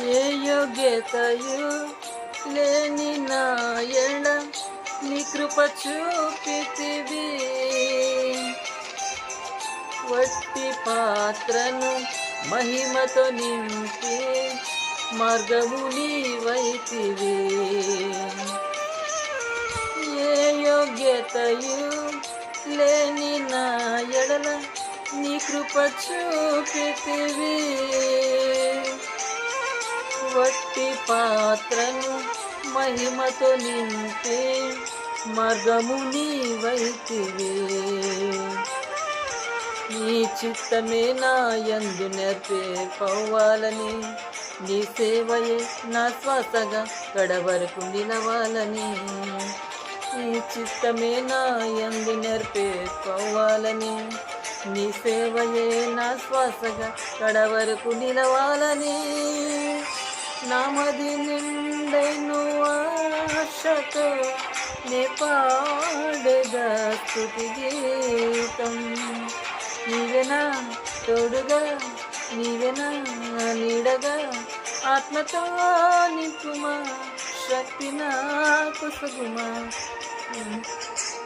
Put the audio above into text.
ఏ యోగ్యతయు లేని నాయణ నీ కృప చూపితివి. వట్టి పాత్రను మహిమతో నింపి మార్గము నీవైతివి. ఏ యోగ్యతయు లేని నాయడల నీ కృప చూపితివి. వట్టి పాత్రను మహిమతో నింపే మార్గము నీవైతివి. నీ చిత్తమే నా యందు నేర్పే పోవాలని నీ సేవయే నా శ్వాసగా కడవరకు నిలవాలని. నీ చిత్తమే నా యందు నేర్పే పోవాలని నీ సేవయే నా శ్వాసగా కడవరకు నిలవాలని. నామది నిండైను ఆశతో నే పాడగా స్తుతి గీతం నీవెనా తోడుగా నీవెనా నీడగా ఆత్మతో నింపుమా శక్తి నాకు సుగుమా